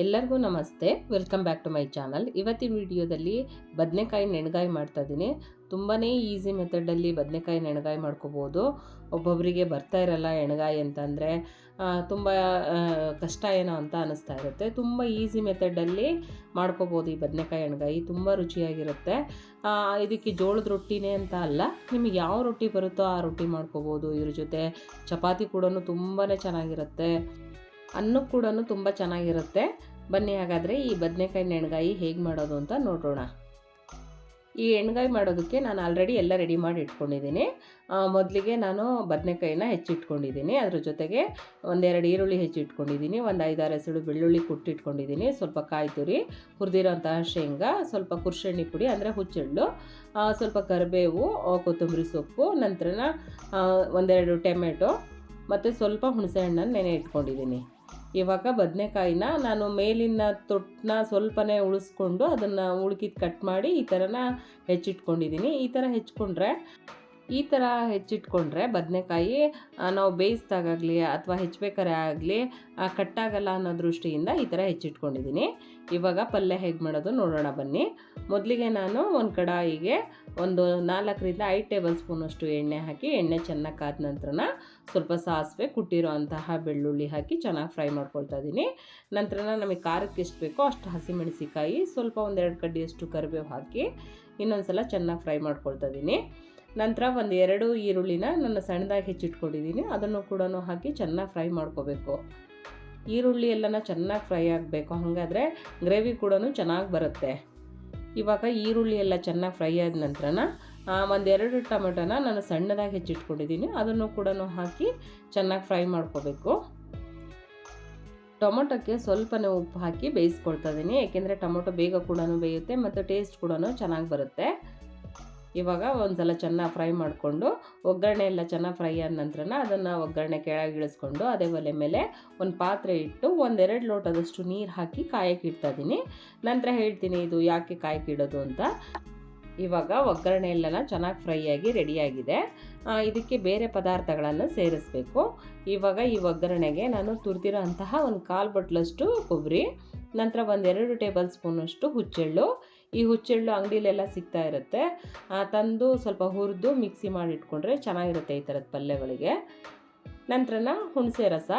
ಎಲ್ಲರಿಗೂ ನಮಸ್ತೆ. Welcome back to my channel ಇವತ್ತಿನ ವಿಡಿಯೋದಲ್ಲಿ ಬದನೆಕಾಯಿ ನೆಣಗಾಯಿ ಮಾಡ್ತಾ ಇದ್ದೀನಿ. ತುಂಬಾ ಈಸಿ ಮೆಥಡಲ್ಲಿ ಬದನೆಕಾಯಿ ನೆಣಗಾಯಿ ಮಾಡ್ಕೋಬೋದು. ಒಬ್ಬೊಬ್ಬರಿಗೆ ಬರ್ತಾ ಇರಲ್ಲ ಎಣ್ಗಾಯಿ ಅಂತಂದರೆ ತುಂಬ ಕಷ್ಟ ಏನೋ ಅಂತ ಅನ್ನಿಸ್ತಾ ಇರುತ್ತೆ. ತುಂಬ ಈಸಿ ಮೆಥಡಲ್ಲಿ ಮಾಡ್ಕೋಬೋದು ಈ ಬದನೆಕಾಯಿ ಎಣಗಾಯಿ. ತುಂಬ ರುಚಿಯಾಗಿರುತ್ತೆ. ಇದಕ್ಕೆ ಜೋಳದ ರೊಟ್ಟಿನೇ ಅಂತ ಅಲ್ಲ, ನಿಮಗೆ ಯಾವ ರೊಟ್ಟಿ ಬರುತ್ತೋ ಆ ರೊಟ್ಟಿ ಮಾಡ್ಕೋಬೋದು. ಇದ್ರ ಜೊತೆ ಚಪಾತಿ ಕೂಡ ತುಂಬಾ ಚೆನ್ನಾಗಿರುತ್ತೆ. ಅನ್ನಕ್ಕೆ ಕೂಡ ತುಂಬ ಚೆನ್ನಾಗಿರುತ್ತೆ. ಬನ್ನಿ ಹಾಗಾದರೆ ಈ ಬದನೆಕಾಯಿ ಎಣ್ಗಾಯಿ ಹೇಗೆ ಮಾಡೋದು ಅಂತ ನೋಡೋಣ ಈ ಎಣ್ಗಾಯಿ ಮಾಡೋದಕ್ಕೆ ನಾನು ಆಲ್ರೆಡಿ ಎಲ್ಲ ರೆಡಿ ಮಾಡಿ ಇಟ್ಕೊಂಡಿದ್ದೀನಿ. ಮೊದಲಿಗೆ ನಾನು ಬದನೆಕಾಯಿನ ಹೆಚ್ಚಿಟ್ಕೊಂಡಿದ್ದೀನಿ. ಅದ್ರ ಜೊತೆಗೆ ಒಂದೆರಡು ಈರುಳ್ಳಿ ಹೆಚ್ಚಿಟ್ಕೊಂಡಿದ್ದೀನಿ. ಒಂದು ಐದಾರು ಹೆಸರು ಬೆಳ್ಳುಳ್ಳಿ ಕುಟ್ಟಿಟ್ಕೊಂಡಿದ್ದೀನಿ. ಸ್ವಲ್ಪ ಕಾಯಿ ತುರಿ, ಹುರಿದಿರೋಂತಹ ಶೇಂಗಾ, ಸ್ವಲ್ಪ ಕುರ್ಷೆಣ್ಣೆ ಪುಡಿ ಅಂದರೆ ಹುಚ್ಚೆಳ್ಳು ಸ್ವಲ್ಪ ಕರಿಬೇವು ಕೊತ್ತಂಬರಿ ಸೊಪ್ಪು ನಂತರ ಒಂದೆರಡು ಟೊಮೆಟೊ, ಮತ್ತು ಸ್ವಲ್ಪ ಹುಣಸೆ ಹಣ್ಣನ್ನು ನೆನೆ ಇಟ್ಕೊಂಡಿದ್ದೀನಿ. ಇವಾಗ ಬದನೆಕಾಯಿನ ನಾನು ಮೇಲಿನ ತೊಟ್ಟನ್ನ ಸ್ವಲ್ಪನೇ ಉಳಿಸ್ಕೊಂಡು ಅದನ್ನು ಉಳ್ಕಿದ್ ಕಟ್ ಮಾಡಿ ಈ ಥರನ ಹೆಚ್ಚಿಟ್ಕೊಂಡಿದ್ದೀನಿ ಈ ಥರ ಹೆಚ್ಕೊಂಡ್ರೆ ಈ ಥರ ಹೆಚ್ಚಿಟ್ಕೊಂಡ್ರೆ ಬದನೆಕಾಯಿ ನಾವು ಬೇಯಿಸ್ದಾಗಲಿ ಅಥವಾ ಹೆಚ್ಚಬೇಕಾರೆ ಆಗಲಿ ಕಟ್ಟಾಗಲ್ಲ ಅನ್ನೋ ದೃಷ್ಟಿಯಿಂದ ಈ ಥರ ಹೆಚ್ಚಿಟ್ಕೊಂಡಿದ್ದೀನಿ. ಇವಾಗ ಪಲ್ಯ ಹೇಗೆ ಮಾಡೋದು ನೋಡೋಣ ಬನ್ನಿ. ಮೊದಲಿಗೆ ನಾನು ಒಂದು ಕಡಾಯಿಗೆ ಒಂದು ನಾಲ್ಕರಿಂದ ಐದು ಟೇಬಲ್ ಸ್ಪೂನಷ್ಟು ಎಣ್ಣೆ ಹಾಕಿ, ಎಣ್ಣೆ ಚೆನ್ನಾಗಿ ಕಾದ ನಂತರನ ಸ್ವಲ್ಪ ಸಾಸಿವೆ, ಕುಟ್ಟಿರೋ ಅಂತಹ ಬೆಳ್ಳುಳ್ಳಿ ಹಾಕಿ ಚೆನ್ನಾಗಿ ಫ್ರೈ ಮಾಡ್ಕೊಳ್ತಾ ಇದ್ದೀನಿ ನಂತರ ನಮಗೆ ಖಾರಕ್ಕೆ ಎಷ್ಟು ಬೇಕೋ ಅಷ್ಟು ಹಸಿಮೆಣಸಿಕಾಯಿ ಸ್ವಲ್ಪ ಒಂದೆರಡು ಕಡ್ಡಿಯಷ್ಟು ಕರಿಬೇವು ಹಾಕಿ ಇನ್ನೊಂದು ಸಲ ಚೆನ್ನಾಗಿ ಫ್ರೈ ಮಾಡ್ಕೊಳ್ತಾ ಇದ್ದೀನಿ ನಂತರ ಒಂದು ಎರಡು ಈರುಳ್ಳಿನ ನಾನು ಸಣ್ಣದಾಗಿ ಹೆಚ್ಚಿಟ್ಕೊಂಡಿದ್ದೀನಿ. ಅದನ್ನು ಕೂಡ ಹಾಕಿ ಚೆನ್ನಾಗಿ ಫ್ರೈ ಮಾಡ್ಕೋಬೇಕು. ಈರುಳ್ಳಿ ಎಲ್ಲನ ಚೆನ್ನಾಗಿ ಫ್ರೈ ಆಗಬೇಕು. ಹಾಗಾದರೆ ಗ್ರೇವಿ ಕೂಡ ಚೆನ್ನಾಗಿ ಬರುತ್ತೆ. ಇವಾಗ ಈರುಳ್ಳಿ ಎಲ್ಲ ಚೆನ್ನಾಗಿ ಫ್ರೈ ಆದ ನಂತರನ ಒಂದೆರಡು ಟೊಮೆಟೊನ ನಾನು ಸಣ್ಣದಾಗಿ ಹೆಚ್ಚಿಟ್ಕೊಂಡಿದ್ದೀನಿ. ಅದನ್ನು ಕೂಡ ಹಾಕಿ ಚೆನ್ನಾಗಿ ಫ್ರೈ ಮಾಡ್ಕೋಬೇಕು. ಟೊಮೊಟೊಕ್ಕೆ ಸ್ವಲ್ಪನೇ ಉಪ್ಪು ಹಾಕಿ ಬೇಯಿಸ್ಕೊಳ್ತಾ ಇದ್ದೀನಿ. ಏಕೆಂದರೆ ಟೊಮೊಟೊ ಬೇಗ ಕೂಡ ಬೇಯುತ್ತೆ ಮತ್ತು ಟೇಸ್ಟ್ ಕೂಡ ಚೆನ್ನಾಗಿ ಬರುತ್ತೆ. ಇವಾಗ ಒಂದು ಸಲ ಚೆನ್ನಾಗಿ ಫ್ರೈ ಮಾಡಿಕೊಂಡು ಒಗ್ಗರಣೆ ಎಲ್ಲ ಚೆನ್ನಾಗಿ ಫ್ರೈ ಆದ ನಂತರನ ಅದನ್ನು ಒಗ್ಗರಣೆ ಕೆಳಗೆ ಇಳಿಸ್ಕೊಂಡು ಅದೇ ಒಲೆ ಮೇಲೆ ಒಂದು ಪಾತ್ರೆ ಇಟ್ಟು ಒಂದೆರಡು ಲೋಟದಷ್ಟು ನೀರು ಹಾಕಿ ಕಾಯಕ್ಕೆ ಇಡ್ತಾ ಇದ್ದೀನಿ ನಂತರ ಹೇಳ್ತೀನಿ ಇದು ಯಾಕೆ ಕಾಯಕ್ಕೆ ಇಡೋದು ಅಂತ. ಇವಾಗ ಒಗ್ಗರಣೆ ಎಲ್ಲನ ಚೆನ್ನಾಗಿ ಫ್ರೈ ಆಗಿ ರೆಡಿಯಾಗಿದೆ ಇದಕ್ಕೆ ಬೇರೆ ಪದಾರ್ಥಗಳನ್ನು ಸೇರಿಸಬೇಕು. ಇವಾಗ ಈ ಒಗ್ಗರಣೆಗೆ ನಾನು ತುರಿದಿರೋ ಅಂತಹ ಒಂದು ಕಾಲು ಬಟ್ಲಷ್ಟು ಕೊಬ್ಬರಿ ನಂತರ ಒಂದೆರಡು ಟೇಬಲ್ ಸ್ಪೂನಷ್ಟು ಹುಚ್ಚೆಳ್ಳು ಈ ಹುಚ್ಚೆಳ್ಳು ಅಂಗಡಿಲೆಲ್ಲ ಸಿಗ್ತಾ ಇರುತ್ತೆ. ತಂದು ಸ್ವಲ್ಪ ಹುರಿದು ಮಿಕ್ಸಿ ಮಾಡಿ ಇಟ್ಕೊಂಡ್ರೆ ಚೆನ್ನಾಗಿರುತ್ತೆ ಈ ಥರದ ಪಲ್ಯಗಳಿಗೆ. ನಂತರನ ಹುಣಸೆ ರಸ.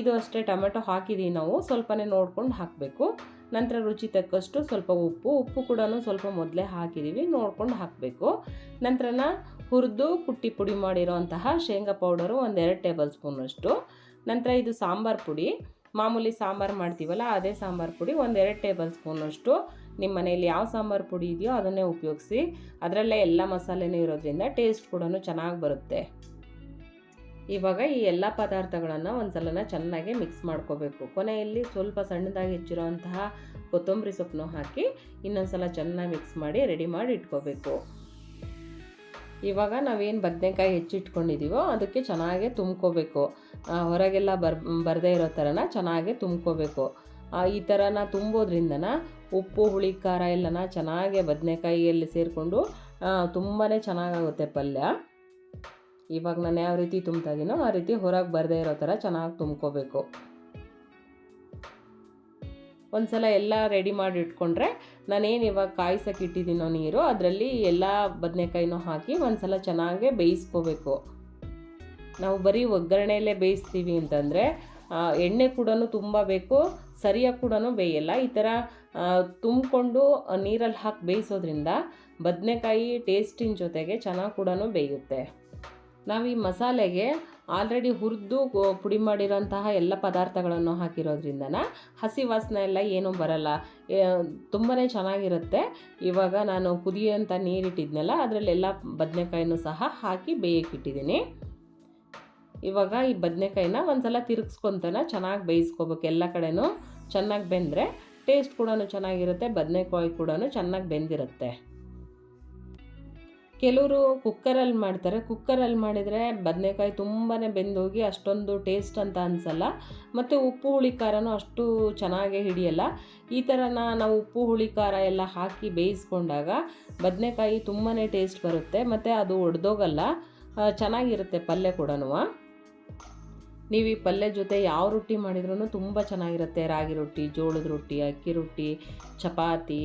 ಇದು ಅಷ್ಟೇ ಟೊಮೆಟೊ ಹಾಕಿದ್ದೀವಿ ನಾವು. ಸ್ವಲ್ಪನೇ ನೋಡ್ಕೊಂಡು ಹಾಕಬೇಕು. ನಂತರ ರುಚಿ ತಕ್ಕಷ್ಟು ಸ್ವಲ್ಪ ಉಪ್ಪು. ಉಪ್ಪು ಕೂಡ ಸ್ವಲ್ಪ ಮೊದಲೇ ಹಾಕಿದ್ದೀವಿ ನೋಡ್ಕೊಂಡು ಹಾಕಬೇಕು. ನಂತರನ ಹುರಿದು ಕುಟ್ಟಿ ಪುಡಿ ಮಾಡಿರೋಂತಹ ಶೇಂಗಾ ಪೌಡರು ಒಂದೆರಡು ಟೇಬಲ್ ಸ್ಪೂನಷ್ಟು ನಂತರ ಇದು ಸಾಂಬಾರು ಪುಡಿ. ಮಾಮೂಲಿ ಸಾಂಬಾರು ಮಾಡ್ತೀವಲ್ಲ, ಅದೇ ಸಾಂಬಾರು ಪುಡಿ ಒಂದೆರಡು ಟೇಬಲ್ ಸ್ಪೂನಷ್ಟು ನಿಮ್ಮ ಮನೆಯಲ್ಲಿ ಯಾವ ಸಾಂಬಾರು ಪುಡಿ ಇದೆಯೋ ಅದನ್ನೇ ಉಪಯೋಗಿಸಿ, ಅದರಲ್ಲೇ ಎಲ್ಲ ಮಸಾಲೆನೂ ಇರೋದ್ರಿಂದ ಟೇಸ್ಟ್ ಕೂಡ ಚೆನ್ನಾಗಿ ಬರುತ್ತೆ. ಇವಾಗ ಈ ಎಲ್ಲ ಪದಾರ್ಥಗಳನ್ನು ಒಂದು ಸಲನ ಚೆನ್ನಾಗಿ ಮಿಕ್ಸ್ ಮಾಡ್ಕೋಬೇಕು. ಕೊನೆಯಲ್ಲಿ ಸ್ವಲ್ಪ ಸಣ್ಣದಾಗಿ ಹೆಚ್ಚಿರೋಂತಹ ಕೊತ್ತಂಬರಿ ಸೊಪ್ಪನ್ನು ಹಾಕಿ ಇನ್ನೊಂದು ಸಲ ಚೆನ್ನಾಗಿ ಮಿಕ್ಸ್ ಮಾಡಿ ರೆಡಿ ಮಾಡಿ ಇಟ್ಕೋಬೇಕು. ಇವಾಗ ನಾವೇನು ಬದನೆಕಾಯಿ ಹೆಚ್ಚಿಟ್ಕೊಂಡಿದ್ದೀವೋ ಅದಕ್ಕೆ ಚೆನ್ನಾಗೆ ತುಂಬ್ಕೋಬೇಕು. ಹೊರಗೆಲ್ಲ ಬರ್, ಬರದೇ ಇರೋ ಥರನ ಚೆನ್ನಾಗೆ ತುಂಬ್ಕೋಬೇಕು. ಈ ಥರನ ತುಂಬೋದ್ರಿಂದನ ಉಪ್ಪು, ಹುಳಿ, ಖಾರ ಎಲ್ಲನ ಚೆನ್ನಾಗೆ ಬದನೆಕಾಯಿಯಲ್ಲಿ ಸೇರಿಕೊಂಡು ತುಂಬಾ ಚೆನ್ನಾಗಾಗುತ್ತೆ ಪಲ್ಯ. ಇವಾಗ ನಾನು ಯಾವ ರೀತಿ ತುಂಬ್ತಾ ಇದ್ದೀನೋ ಆ ರೀತಿ ಹೊರಗೆ ಬರದೇ ಇರೋ ಥರ ಚೆನ್ನಾಗಿ ತುಂಬ್ಕೋಬೇಕು. ಒಂದ್ಸಲ ಎಲ್ಲ ರೆಡಿ ಮಾಡಿ ಇಟ್ಕೊಂಡ್ರೆ ನಾನೇನು ಇವಾಗ ಕಾಯಿಸೋಕೆ ಇಟ್ಟಿದ್ದೀನೋ ನೀರು, ಅದರಲ್ಲಿ ಎಲ್ಲ ಬದನೆಕಾಯಿನೂ ಹಾಕಿ ಒಂದ್ಸಲ ಚೆನ್ನಾಗೆ ಬೇಯಿಸ್ಕೋಬೇಕು. ನಾವು ಬರೀ ಒಗ್ಗರಣೆಯಲ್ಲೇ ಬೇಯಿಸ್ತೀವಿ ಅಂತಂದರೆ ಎಣ್ಣೆ ಕೂಡ ತುಂಬ ಬೇಕು. ಸರಿಯಾಗಿ ಕೂಡ ಬೇಯಲ್ಲ. ಈ ಥರ ತುಂಬಿಕೊಂಡು ನೀರಲ್ಲಿ ಹಾಕಿ ಬೇಯಿಸೋದ್ರಿಂದ ಬದನೆಕಾಯಿ ಟೇಸ್ಟಿನ ಜೊತೆಗೆ ಚೆನ್ನಾಗಿ ಕೂಡ ಬೇಯುತ್ತೆ. ನಾವು ಈ ಮಸಾಲೆಗೆ ಆಲ್ರೆಡಿ ಹುರಿದು ಪುಡಿ ಮಾಡಿರೋಂತಹ ಎಲ್ಲ ಪದಾರ್ಥಗಳನ್ನು ಹಾಕಿರೋದ್ರಿಂದನ ಹಸಿ ವಾಸನೆ ಎಲ್ಲ ಏನೂ ಬರಲ್ಲ. ತುಂಬಾ ಚೆನ್ನಾಗಿರುತ್ತೆ. ಇವಾಗ ನಾನು ಕುದಿಯೋಂಥ ನೀರಿಟ್ಟಿದ್ನಲ್ಲ, ಅದರಲ್ಲೆಲ್ಲ ಬದನೆಕಾಯಿನೂ ಸಹ ಹಾಕಿ ಬೇಯಕ್ಕಿಟ್ಟಿದ್ದೀನಿ ಇವಾಗ ಈ ಬದನೆಕಾಯಿನ ಒಂದ್ಸಲ ತಿರುಗಿಸ್ಕೊತನ ಚೆನ್ನಾಗಿ ಬೇಯಿಸ್ಕೋಬೇಕು ಎಲ್ಲ ಕಡೆನೂ ಚೆನ್ನಾಗಿ ಬೆಂದರೆ ಟೇಸ್ಟ್ ಕೂಡ ಚೆನ್ನಾಗಿರುತ್ತೆ, ಬದನೆಕಾಯಿ ಕೂಡ ಚೆನ್ನಾಗಿ ಬೆಂದಿರುತ್ತೆ. ಕೆಲವರು ಕುಕ್ಕರಲ್ಲಿ ಮಾಡ್ತಾರೆ ಕುಕ್ಕರಲ್ಲಿ ಮಾಡಿದರೆ ಬದನೆಕಾಯಿ ತುಂಬಾ ಬೆಂದೋಗಿ ಅಷ್ಟೊಂದು ಟೇಸ್ಟ್ ಅಂತ ಅನಿಸಲ್ಲ, ಮತ್ತು ಉಪ್ಪು ಹುಳಿ ಖಾರನೂ ಅಷ್ಟು ಚೆನ್ನಾಗೇ ಹಿಡಿಯಲ್ಲ. ಈ ಥರನ ನಾವು ಉಪ್ಪು ಹುಳಿ ಖಾರ ಎಲ್ಲ ಹಾಕಿ ಬೇಯಿಸ್ಕೊಂಡಾಗ ಬದನೆಕಾಯಿ ತುಂಬಾ ಟೇಸ್ಟ್ ಬರುತ್ತೆ, ಮತ್ತು ಅದು ಒಡೆದೋಗಲ್ಲ ಚೆನ್ನಾಗಿರುತ್ತೆ ಪಲ್ಯ ಕೂಡ ನೀವು ಈ ಪಲ್ಯ ಜೊತೆ ಯಾವ ರೊಟ್ಟಿ ಮಾಡಿದ್ರೂ ತುಂಬ ಚೆನ್ನಾಗಿರುತ್ತೆ. ರಾಗಿ ರೊಟ್ಟಿ, ಜೋಳದ ರೊಟ್ಟಿ, ಅಕ್ಕಿ ರೊಟ್ಟಿ, ಚಪಾತಿ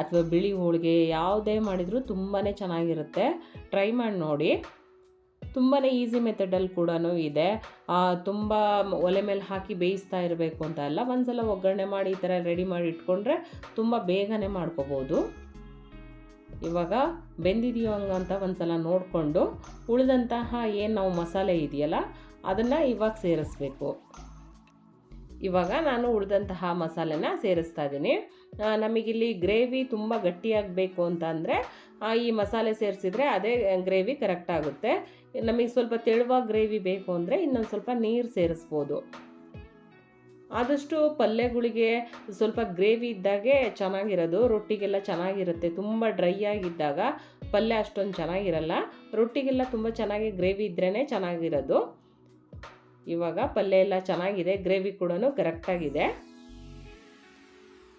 ಅಥವಾ ಬಿಳಿ ಹೋಳಿಗೆ ಯಾವುದೇ ಮಾಡಿದರೂ ತುಂಬಾ ಚೆನ್ನಾಗಿರುತ್ತೆ. ಟ್ರೈ ಮಾಡಿ ನೋಡಿ. ತುಂಬಾ ಈಸಿ ಮೆಥಡಲ್ಲಿ ಕೂಡ ಇದೆ. ತುಂಬ ಒಲೆ ಮೇಲೆ ಹಾಕಿ ಬೇಯಿಸ್ತಾ ಇರಬೇಕು ಅಂತ ಅಲ್ಲ. ಒಂದ್ಸಲ ಒಗ್ಗರಣೆ ಮಾಡಿ ಈ ಥರ ರೆಡಿ ಮಾಡಿ ಇಟ್ಕೊಂಡ್ರೆ ತುಂಬ ಬೇಗನೆ ಮಾಡ್ಕೋಬೋದು. ಇವಾಗ ಬೆಂದಿದೆಯೋ ಹಂಗಂತ ಒಂದ್ಸಲ ನೋಡಿಕೊಂಡು ಉಳಿದಂತಹ ಏನು ನಾವು ಮಸಾಲೆ ಇದೆಯಲ್ಲ ಅದನ್ನು ಇವಾಗ ಸೇರಿಸ್ಬೇಕು. ಇವಾಗ ನಾನು ಉಳಿದಂತಹ ಮಸಾಲೆನ ಸೇರಿಸ್ತಾ ಇದ್ದೀನಿ ನಮಗಿಲ್ಲಿ ಗ್ರೇವಿ ತುಂಬ ಗಟ್ಟಿಯಾಗಬೇಕು ಅಂತ ಅಂದರೆ ಈ ಮಸಾಲೆ ಸೇರಿಸಿದ್ರೆ ಅದೇ ಗ್ರೇವಿ ಕರೆಕ್ಟ್ ಆಗುತ್ತೆ. ನಮಗೆ ಸ್ವಲ್ಪ ತೆಳುವಾಗಿ ಗ್ರೇವಿ ಬೇಕು ಅಂದರೆ ಇನ್ನೊಂದು ಸ್ವಲ್ಪ ನೀರು ಸೇರಿಸ್ಬೋದು. ಆದಷ್ಟು ಪಲ್ಯಗಳಿಗೆ ಸ್ವಲ್ಪ ಗ್ರೇವಿ ಇದ್ದಾಗೆ ಚೆನ್ನಾಗಿರೋದು, ರೊಟ್ಟಿಗೆಲ್ಲ ಚೆನ್ನಾಗಿರುತ್ತೆ, ತುಂಬ ಡ್ರೈ ಆಗಿದ್ದಾಗ ಪಲ್ಯ ಅಷ್ಟೊಂದು ಚೆನ್ನಾಗಿರಲ್ಲ. ರೊಟ್ಟಿಗೆಲ್ಲ ತುಂಬ ಚೆನ್ನಾಗಿ ಗ್ರೇವಿ ಇದ್ರೇ ಚೆನ್ನಾಗಿರೋದು. ಇವಾಗ ಪಲ್ಯ ಎಲ್ಲ ಚೆನ್ನಾಗಿದೆ, ಗ್ರೇವಿ ಕೂಡ ಕರೆಕ್ಟಾಗಿದೆ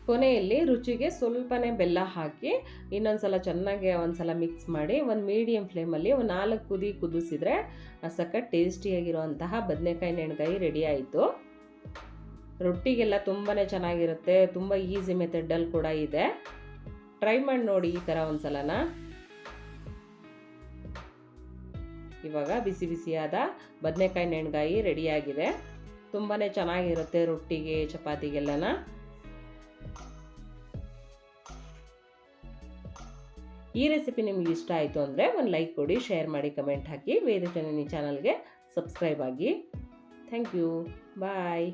ಕೊನೆಯಲ್ಲಿ ರುಚಿಗೆ ಸ್ವಲ್ಪನೇ ಬೆಲ್ಲ ಹಾಕಿ ಇನ್ನೊಂದು ಸಲ ಚೆನ್ನಾಗಿ ಒಂದು ಸಲ ಮಿಕ್ಸ್ ಮಾಡಿ ಒಂದು ಮೀಡಿಯಮ್ ಫ್ಲೇಮಲ್ಲಿ ಒಂದು ನಾಲ್ಕು ಕುದಿ ಕುದಿಸಿದ್ರೆ ಸಖತ್ ಟೇಸ್ಟಿಯಾಗಿರುವಂತಹ ಬದನೆಕಾಯಿ ನೆಣ್ಗಾಯಿ ರೆಡಿ ಆಯಿತು. ರೊಟ್ಟಿಗೆಲ್ಲ ತುಂಬಾ ಚೆನ್ನಾಗಿರುತ್ತೆ, ತುಂಬ ಈಸಿ ಮೆಥಡಲ್ಲಿ ಕೂಡ ಇದೆ. ಟ್ರೈ ಮಾಡಿ ನೋಡಿ ಈ ಥರ ಒಂದು ಸಲನ ಇವಾಗ ಬಿಸಿ ಬಿಸಿಯಾದ ಬದನೆಕಾಯಿ ನೆಣ್ಗಾಯಿ ರೆಡಿಯಾಗಿದೆ. ತುಂಬಾ ಚೆನ್ನಾಗಿರುತ್ತೆ ರೊಟ್ಟಿಗೆ, ಚಪಾತಿಗೆಲ್ಲನ. ಈ ರೆಸಿಪಿ ನಿಮ್ಗೆ ಇಷ್ಟ ಆಯಿತು ಅಂದರೆ ಒಂದು ಲೈಕ್ ಕೊಡಿ, ಶೇರ್ ಮಾಡಿ, ಕಮೆಂಟ್ ಹಾಕಿ. ವೇದ ಜನನಿ ಚಾನಲ್ಗೆ ಸಬ್ಸ್ಕ್ರೈಬ್ ಆಗಿ. Thank you. ಬಾಯ್.